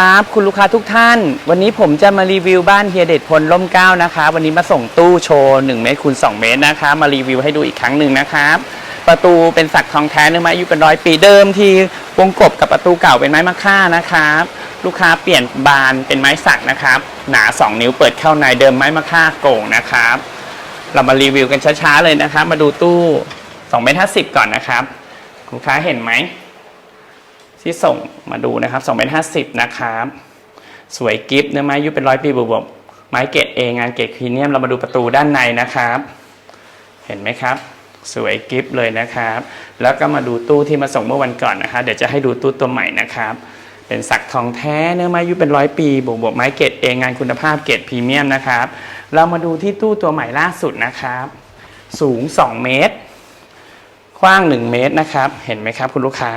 ครับคุณลูกค้าทุกท่าน วันนี้ผมจะมารีวิวบ้านเฮียเด็ดพลล่มเก้านะคะ วันนี้มาส่งตู้โชว์1เมตรคูณ2เมตรนะคะ มารีวิวให้ดูอีกครั้งหนึ่งนะครับประตูเป็นสักทองแท้เนื้อไม้อายุเป็นร้อยปีเดิมที่วงกบกับประตูเก่าเป็นไม้มะค่านะครับลูกค้าเปลี่ยนบานเป็นไม้สักนะครับ หนา 2 นิ้วเปิดเข้าในเดิมไม้มะค่าโก่งนะครับ เรามารีวิวกันช้าๆเลยนะครับ มาดูตู้2เมตร50ก่อนนะครับลูกค้าเห็นไหม ที่ส่งมาดูนะครับ2เมตร50 นะครับ สวยกิฟต์เนื้อไม้ยุเป็นร้อยปีบวกๆไม้เกรดเองานเกรดพรีเมียมเรามาดูประตูด้านในนะครับ เห็นไหมครับ สวยกิฟต์เลยนะครับ แล้วก็มาดูตู้ที่มาส่งเมื่อวันก่อนนะคะเดี๋ยวจะให้ดูตู้ตัวใหม่นะครับ เป็นสักทองแท้เนื้อไม้ยุเป็นร้อยปีบวบวกๆไม้เกรดเองงานคุณภาพเกรดพรีเมียมนะครับ เรามาดูที่ตู้ตัวใหม่ล่าสุดนะครับ สูง 2 เมตรกว้าง 1 เมตรนะครับ เห็นไหมครับคุณลูกค้า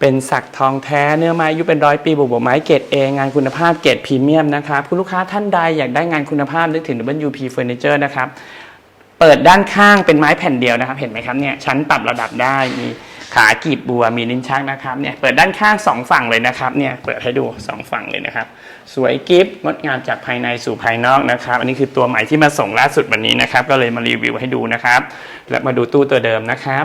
เป็นสักทองแท้เนื้อไม้อายุเป็นร้อยปีบวกบวกไม้เกรดเองงานคุณภาพเกรดพรีเมียมนะครับคุณลูกค้าท่านใดอยากได้งานคุณภาพนึกถึง WP Furniture นะครับเปิดด้านข้างเป็นไม้แผ่นเดียวนะครับ เห็นไหมครับเนี่ยชั้นปรับระดับได้มีขากรีบบัวมีลิ้นชักนะครับเนี่ยเปิดด้านข้างสองฝั่งเลยนะครับเนี่ยเปิดให้ดูสองฝั่งเลยนะครับ สวยกิฟต์งดงามจากภายในสู่ภายนอกนะครับ อันนี้คือตัวใหม่ที่มาส่งล่าสุดวันนี้นะครับ ก็เลยมารีวิวให้ดูนะครับ และมาดูตู้ตัวเดิมนะครับ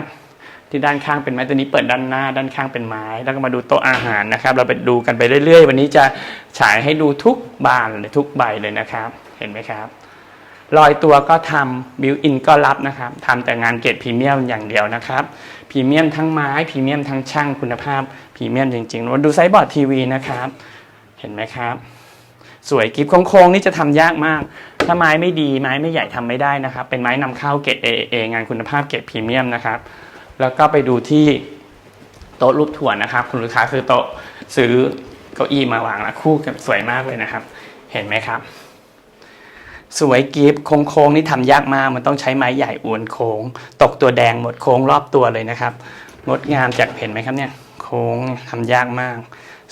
ที่ด้านข้างเป็นไม้ตัวนี้เปิดด้านหน้า ด้านข้างเป็นไม้ แล้วก็มาดูโต๊ะอาหารนะครับ เราไปดูกันไปเรื่อยๆ วันนี้จะฉายให้ดูทุกบานเลยทุกใบเลยนะครับ เห็นไหมครับรอยตัวก็ทำบิวอินก็รับนะครับทำแต่งานเกรดพรีเมียมอย่างเดียวนะครับพรีเมียมทั้งไม้พรีเมียมทั้งช่างคุณภาพพรีเมียมจริงๆมาดูไซบอร์ดทีวีนะครับ เห็นไหมครับ สวยกิฟโค้งๆนี่จะทำยากมาก ถ้าไม้ไม่ดีไม้ไม่ใหญ่ทำไม่ได้นะครับ เป็นไม้นำเข้าเกรด AAA งานคุณภาพเกรดพรีเมียมนะครับ แล้วก็ไปดูที่โต๊ะรูปถั่วนะครับ คุณลูกค้าคือโต๊ะซื้อเก้าอี้มาวางแล้วคู่กันสวยมากเลยนะครับ เห็นไหมครับ สวยกิฟโค้งๆนี่ทำยากมาก มันต้องใช้ไม้ใหญ่อวนโค้ง ตกตัวแดงหมดโค้งรอบตัวเลยนะครับ งดงามจากเห็นไหมครับเนี่ย โค้งทำยากมาก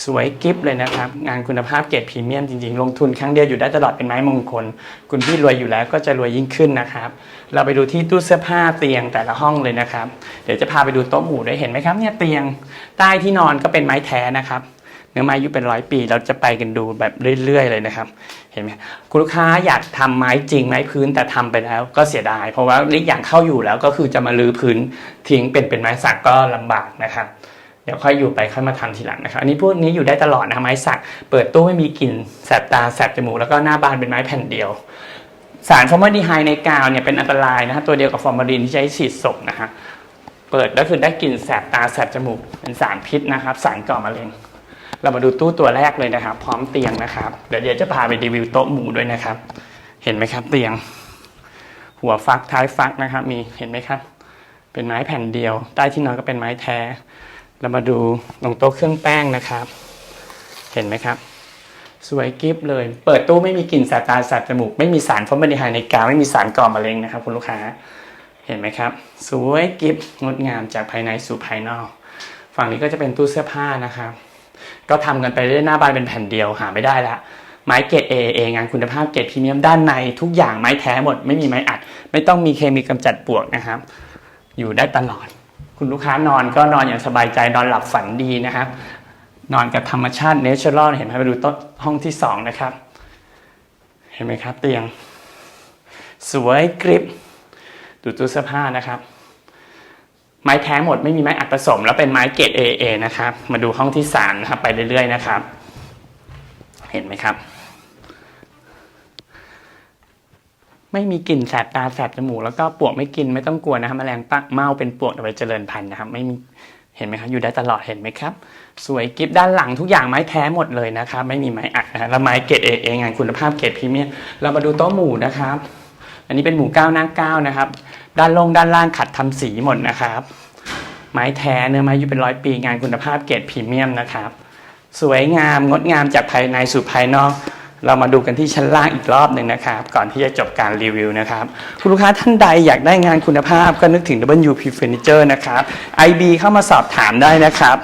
สวยกิฟเลยนะครับ งานคุณภาพเกรดพรีเมียมจริงๆ ลงทุนครั้งเดียวอยู่ได้ตลอดเป็นไม้มงคล คุณพี่รวยอยู่แล้วก็จะรวยยิ่งขึ้นนะครับ เราไปดูที่ตู้เสื้อผ้าเตียงแต่ละห้องเลยนะครับ เดี๋ยวจะพาไปดูโต๊ะหมู่ด้วยเห็นไหมครับเนี่ยเตียงใต้ที่นอนก็เป็นไม้แท้นะครับเนื้อไม้อายุเป็นร้อยปี เราจะไปกันดูแบบเรื่อยๆ เลยนะครับ เห็นไหมคุณลูกค้าอยากทำไม้จริงไม้พื้นแต่ทำไปแล้วก็เสียดาย เพราะว่าอีกอย่างเข้าอยู่แล้วก็คือจะมาลื้อพื้นทิ้งเป็นเป็นไม้สักก็ลำบากนะครับ เดี๋ยวค่อยอยู่ไปค่อยมาทำทีหลังนะครับอันนี้พวกนี้อยู่ได้ตลอดนะไม้สักเปิดตู้ไม่มีกลิ่นแสบตาแสบจมูกแล้วก็หน้าบานเป็นไม้แผ่นเดียว สารฟอร์มาลดีไฮในกาวเนี่ยเป็นอันตรายนะฮะตัวเดียวกับฟอร์มาลินที่ใช้ฉีดศพนะฮะเปิดก็คือได้กลิ่นแสบตาแสบจมูกเป็นสารพิษนะครับ สารก่อมะเร็งเรามาดูตู้ตัวแรกเลยนะครับ พร้อมเตียงนะครับเดี๋ยวเดี๋ยวจะพาไปรีวิวโต๊ะหมู่ด้วยนะครับ เห็นไหมครับ เตียง หัวฟักท้ายฟักนะครับ มีเห็นไหมครับ เป็นไม้แผ่นเดียว ใต้ที่นอนก็เป็นไม้แท้ เรามาดูตรงโต๊ะเครื่องแป้งนะครับ เห็นไหมครับ สวยกิฟเลย เปิดตู้ไม่มีกลิ่นสบตาแสบจมูก ไม่มีสารฟอร์มาลดีไฮด์ในกาวไม่มีสารก่อมะเร็งนะครับคุณลูกค้า เห็นไหมครับ สวยกิฟงดงามจากภายในสู่ภายนอก ฝั่งนี้ก็จะเป็นตู้เสื้อผ้านะครับ ก็ทำกันไปเรื่อยหน้าบ้านเป็นแผ่นเดียวหาไม่ได้ละไม้เกรดเอเองานคุณภาพเกรดพรีเมียมด้านในทุกอย่างไม้แท้หมด ไม่มีไม้อัด ไม่ต้องมีเคมีกำจัดปวกนะครับ อยู่ได้ตลอด คุณลูกค้านอนก็นอนอย่างสบายใจนอนหลับฝันดีนะครับ นอนกับธรรมชาติเนเชอรัลเห็นไหมไปดูต๊ะห้องที่สองนะครับ เห็นไหมครับ เตียง สวยกริบดูตู้เสื้อผ้านะครับ ไม้แท้หมดไม่มีไม้อัดผสม แล้วเป็นไม้เกรด AA นะครับ มาดูห้องที่สามนะครับ ไปเรื่อยๆนะครับ เห็นไหมครับ ไม่มีกลิ่นแสบตาแสบจมูกแล้วก็ปวกไม่กินไม่ต้องกลัวนะครับแมลงปักเมาเป็นปวกเอาไปเจริญพันธุ์นะครับ ไม่มีเห็นไหมครับอยู่ได้ตลอดเห็นไหมครับ สวยกิฟด้านหลังทุกอย่างไม้แท้หมดเลยนะครับ ไม่มีไม้อัดนะแล้วไม้เกรด AA งานคุณภาพเกรดพรีเมียมเรามาดูโต๊ะหมู่นะครับ อันนี้เป็นหมู่เก้าหน้าเก้านะครับ ด้านลงด้านล่างขัดทำสีหมดนะครับ ไม้แท้เนื้อไม้อยู่เป็นร้อยปีงานคุณภาพเกรดพรีเมียมนะครับ สวยงามงดงามจากภายในสู่ภายนอก เรามาดูกันที่ชั้นล่างอีกรอบหนึ่งนะครับ ก่อนที่จะจบการรีวิวนะครับ คุณลูกค้าท่านใดอยากได้งานคุณภาพก็นึกถึง WP Furniture นะครับ IB เข้ามาสอบถามได้นะครับ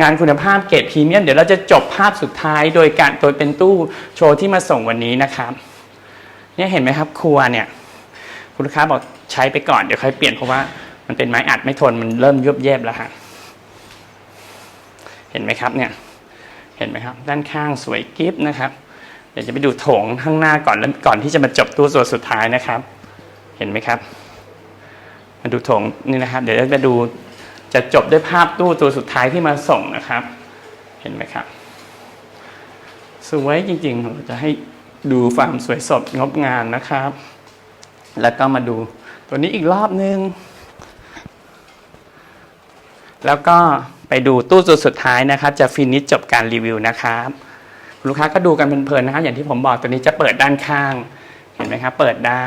งานคุณภาพเกรดพรีเมียมเดี๋ยวเราจะจบภาพสุดท้ายโดยการโดยเป็นตู้โชว์ที่มาส่งวันนี้นะครับเนี่ยเห็นไหมครับครัวเนี่ยคุณลูกค้าบอกใช้ไปก่อนเดี๋ยวค่อยเปลี่ยนเพราะว่ามันเป็นไม้อัดไม่ทนมันเริ่มยุบเย็บแล้วฮะเห็นไหมครับเนี่ยเห็นไหมครับ ด้านข้างสวยกิฟต์นะครับ เดี๋ยวจะไปดูโถงข้างหน้าก่อนแล้วก่อนที่จะมาจบตู้ตัวสุดท้ายนะครับ เห็นไหมครับ มาดูโถงนี่นะครับ เดี๋ยวจะดูจะจบด้วยภาพตู้ตัวสุดท้ายที่มาส่งนะครับ เห็นไหมครับ สวยจริงๆผมจะให้ดูความสวยสดงดงามนะครับ แล้วก็มาดูตัวนี้อีกรอบนึง แล้วก็ไปดูตู้ตัวสุดท้ายนะครับ จะฟินิชจบการรีวิวนะครับ ลูกค้าก็ดูกันเพลินๆนะครับอย่างที่ผมบอกตัวนี้จะเปิดด้านข้าง เห็นไหมครับ เปิดได้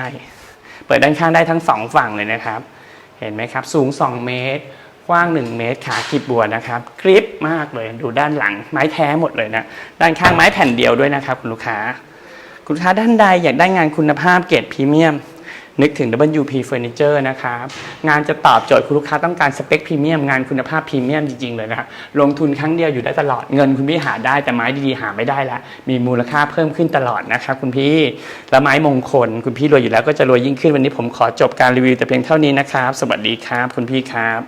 เปิดด้านข้างได้ทั้งสองฝั่งเลยนะครับ เห็นไหมครับ สูง 2 เมตร กว้าง 1 เมตร ขาขีดบัวนะครับกริปมากเลยดูด้านหลังไม้แท้หมดเลยนะด้านข้างไม้แผ่นเดียวด้วยนะครับคุณลูกค้า คุณลูกค้าท่านใดอยากได้งานคุณภาพเกรดพรีเมียม นึกถึง WP Furniture นะครับ งานจะตอบโจทย์คุณลูกค้าต้องการสเปคพรีเมียมงานคุณภาพพรีเมียมจริง ๆ เลยนะครับลงทุนครั้งเดียวอยู่ได้ตลอดเงินคุณพี่หาได้แต่ไม้ดีๆหาไม่ได้ละ มีมูลค่าเพิ่มขึ้นตลอดนะครับคุณพี่และไม้มงคล คุณพี่รวยอยู่แล้วก็จะรวยยิ่งขึ้นวันนี้ผมขอจบการรีวิวแต่เพียงเท่านี้นะครับ สวัสดีครับ คุณพี่ครับ